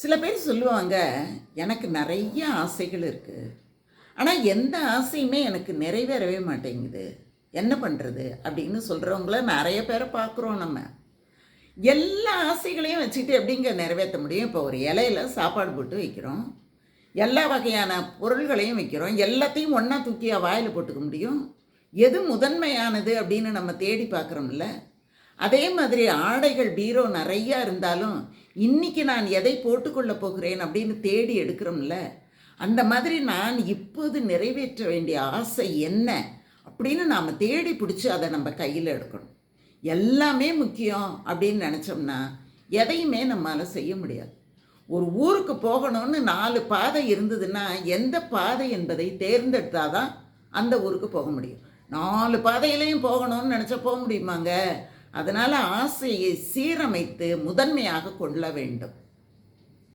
சில பேர் சொல்லுவாங்க எனக்கு நிறைய ஆசைகள் இருக்குது ஆனால் எந்த ஆசையுமே எனக்கு நிறைவேறவே மாட்டேங்குது. என்ன பண்ணுறது அப்படின்னு சொல்கிறவங்கள நிறைய பேரை பார்க்குறோம் நம்ம. எல்லா ஆசைகளையும் வச்சுக்கிட்டு எப்படிங்க நிறைவேற்ற முடியும்? இப்போ ஒரு இலையில சாப்பாடு போட்டு வைக்கிறோம். எல்லா வகையான பொருள்களையும் வைக்கிறோம். எல்லாத்தையும் ஒன்றா தூக்கி வாயில் போட்டுக்க முடியும்? எது முதன்மையானது அப்படின்னு நம்ம தேடி பார்க்குறோம்ல. அதே மாதிரி ஆடைகள் பீரோ நிறையா இருந்தாலும் இன்றைக்கி நான் எதை போட்டுக்கொள்ள போகிறேன்? அப்படின்னு தேடி எடுக்கிறோம்ல. அந்த மாதிரி நான் இப்போது நிறைவேற்ற வேண்டிய ஆசை என்ன? அப்படின்னு நாம் தேடி பிடிச்சி அதை நம்ம கையில் எடுக்கணும். எல்லாமே முக்கியம் அப்படின்னு நினச்சோம்னா எதையுமே நம்மால் செய்ய முடியாது. ஒரு ஊருக்கு போகணும்னு நாலு பாதை இருந்ததுன்னா எந்த பாதை என்பதை தேர்ந்தெடுத்தாதான் அந்த ஊருக்கு போக முடியும். நாலு பாதையிலையும் போகணும்னு நினச்சா போக முடியுமாங்க? அதனால் ஆசையை சீரமைத்து முதன்மையாக கொள்ள வேண்டும்.